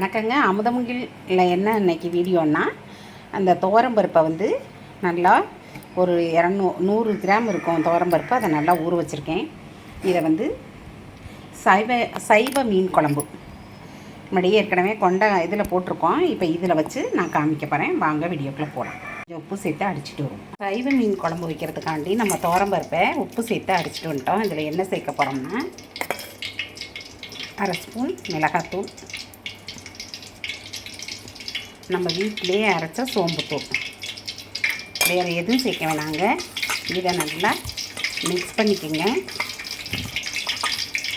வணக்கங்க. அமுதமுகில் என்ன இன்னைக்கு வீடியோன்னா அந்த துவரம்பருப்பை வந்து நல்லா ஒரு இரநூ நூறு கிராம் இருக்கும் துவரம்பருப்பு அதை நல்லா ஊற வச்சுருக்கேன். இதை வந்து சைவ சைவ மீன் குழம்பு. முன்னாடியே ஏற்கனவே கொண்ட இதில் போட்டிருக்கோம். இப்போ இதில் வச்சு நான் காமிக்க போகிறேன் வாங்க வீடியோக்குள்ளே போகலாம் உப்பு சேர்த்து அடிச்சிட்டு வரும். சைவ மீன் குழம்பு வைக்கிறதுக்காண்டி நம்ம துவரம்பருப்பை உப்பு சேர்த்து அடிச்சிட்டு வந்துட்டோம். இதில் என்ன சேர்க்க போகிறோம்னா அரை ஸ்பூன் மிளகாத்தூள். நம்ம வீட்டிலேயே அரைச்ச சோம்புத்தூள் வேறு எதுவும் சேர்க்க வேணாங்க. இதை நல்லா மிக்ஸ் பண்ணிக்கோங்க.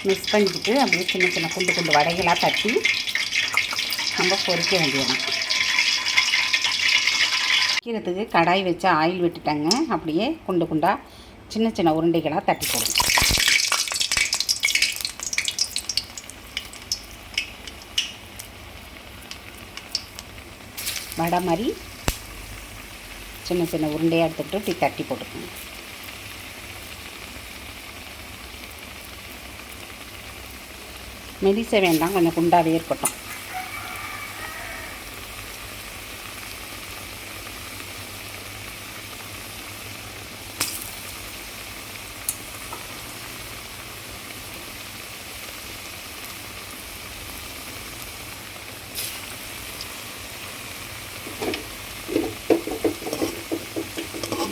மிக்ஸ் பண்ணிக்கிட்டு அப்படியே சின்ன சின்ன குண்டு குண்டு வடைகளாக தட்டி நம்ம பொறிக்க வேண்டியது வைக்கிறதுக்கு கடாய் வச்சு ஆயில் விட்டுட்டாங்க. அப்படியே குண்டு குண்டாக சின்ன சின்ன உருண்டைகளாக தட்டி போடுங்க வடை மாதிரி சின்ன சின்ன உருண்டையாக எடுத்துக்கிட்டு இப்படி தட்டி போட்டுக்கோங்க. மெடிசை வேண்டாம் கொஞ்சம் குண்டாகவே இருக்கட்டும்.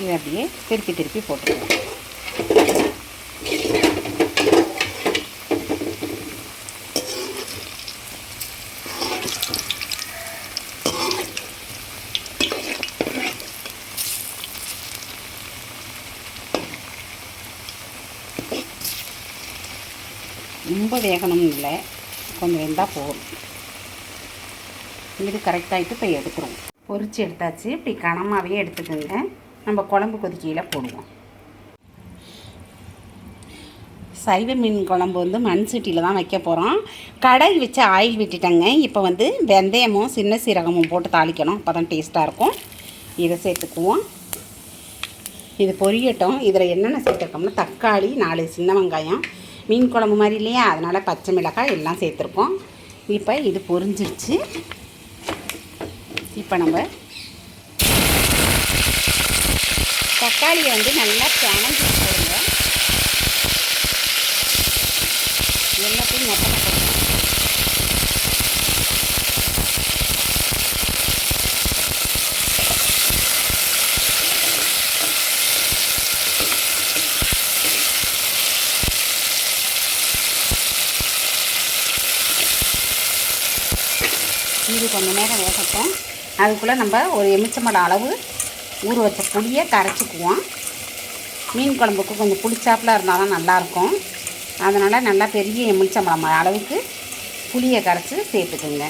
இதை அப்படியே திருப்பி திருப்பி போட்டுக்கலாம் ரொம்ப வேகணும் இல்லை. கொஞ்சம் வெந்தால் போதும். இது கரெக்டாகிட்டு இப்போ எடுத்துருவோம். பொரிச்சு எடுத்தாச்சு. இப்படி கனமாகவே எடுத்துக்கோங்க. நம்ம குழம்பு கொதிக்கையில் போடுவோம். சைவ மீன் குழம்பு வந்து மண் சட்டியில் தான் வைக்க போகிறோம் கடல் வச்சு ஆயில் விட்டுட்டேங்க. இப்போ வந்து வெந்தயமும் சின்ன சீரகமும் போட்டு தாளிக்கணும். அப்போ தான் டேஸ்ட்டாக இருக்கும். இதை சேர்த்துக்குவோம். இது பொரியட்டும். இதில் என்னென்ன சேர்த்துருக்கோம்னா தக்காளி நாலு சின்ன வெங்காயம் மீன் குழம்பு மாதிரி இல்லையா? அதனால் பச்சை மிளகாய் எல்லாம் சேர்த்துருக்கோம். இப்போ இது பொரிஞ்சிருச்சு. இப்போ நம்ம தக்காளியை வந்து நல்லா பிணைஞ்சு போடுங்க. எல்லாத்தையும் நெட்ட நட்ட இது கொஞ்சம் நேரம் வேகட்டும். அதுக்குள்ளே நம்ம ஒரு எலுமிச்சம்பழம் அளவு ஊற வச்ச புளியை கரைச்சிக்குவோம். மீன் குழம்புக்கு கொஞ்சம் புளிச்சாப்பில் இருந்தால் தான் நல்லாயிருக்கும். அதனால் நல்லா பெரிய எமிழ்ச்சம்பழம் அளவுக்கு புளியை கரைச்சி சேர்த்துக்குங்க.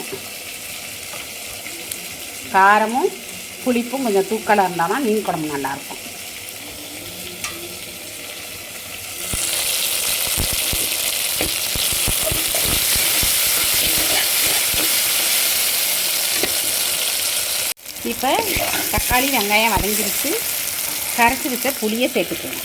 காரமும் புளிப்பும் கொஞ்சம் தூக்கலாக இருந்தால் தான் மீன் குழம்பு நல்லாயிருக்கும். இப்போ தக்காளி வெங்காயம் வதங்கிருச்சு. கரைச்சி வச்ச புளியை சேர்த்துக்குவோம்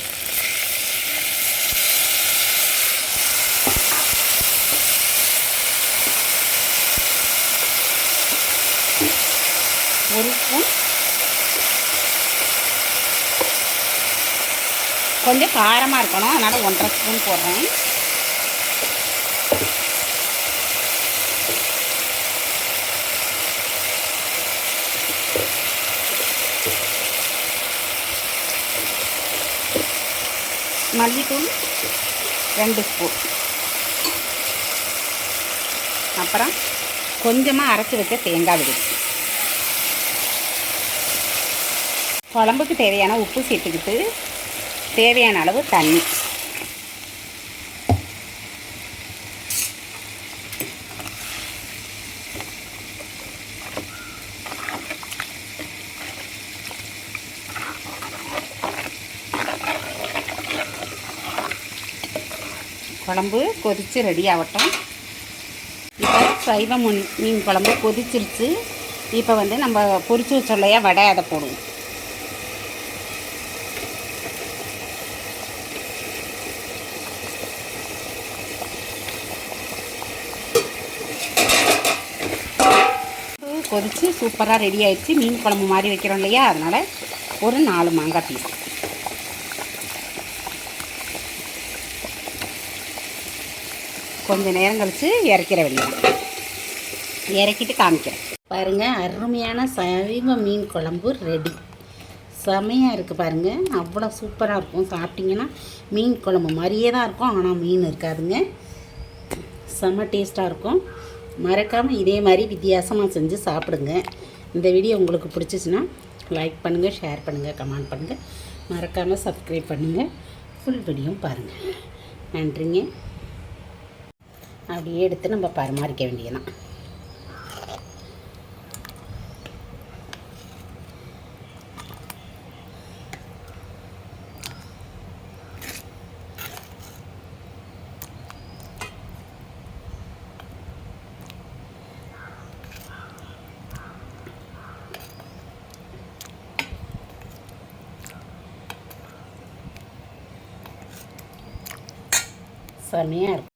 ஒரு ஸ்பூன். கொஞ்சம் காரமாக இருக்கணும். அதனால் ஒன்றரை ஸ்பூன் போடுறேன். மல்லித்தூள் ரெண்டு ஸ்பூன். அப்புறம் கொஞ்சமாக அரைச்சி வச்ச தேங்காய் விடுது குழம்புக்கு தேவையான உப்பு சேர்த்துக்கிட்டு தேவையான அளவு தண்ணி. குழம்பு கொதித்து ரெடி ஆகட்டும். இப்போ சைவ முன் மீன் குழம்பு கொதிச்சிருச்சு. இப்போ வந்து நம்ம பொரிச்சு வச்சோல்லையா வடை அதை போடுவோம். கொதித்து சூப்பராக ரெடி ஆயிடுச்சு. மீன் குழம்பு மாதிரி வைக்கிறோம் இல்லையா? அதனால் ஒரு நாலு மாங்காய் பீஸ். கொஞ்சம் நேரம் கழித்து இறக்கிற வேண்டியதான் இறக்கிட்டு காமிக்கிறேன். பாருங்கள் அருமையான சைவ மீன் குழம்பு ரெடி செமையாக இருக்குது பாருங்கள் அவ்வளோ சூப்பராக இருக்கும். சாப்பிட்டிங்கன்னா மீன் குழம்பு மாதிரியே தான் இருக்கும். ஆனால் மீன் இருக்காதுங்க. செம்ம டேஸ்ட்டாக இருக்கும். மறக்காமல் இதே மாதிரி வித்தியாசமாக செஞ்சு சாப்பிடுங்க. இந்த வீடியோ உங்களுக்கு பிடிச்சிச்சின்னா லைக் பண்ணுங்கள் ஷேர் பண்ணுங்கள் கமெண்ட் பண்ணுங்கள் மறக்காமல் சப்ஸ்கிரைப் பண்ணுங்கள் ஃபுல் வீடியோ பாருங்கள் நன்றிங்க. அப்படியே எடுத்து நம்ம பரிமாறிக்க வேண்டியதான் செமையாக இருக்கும்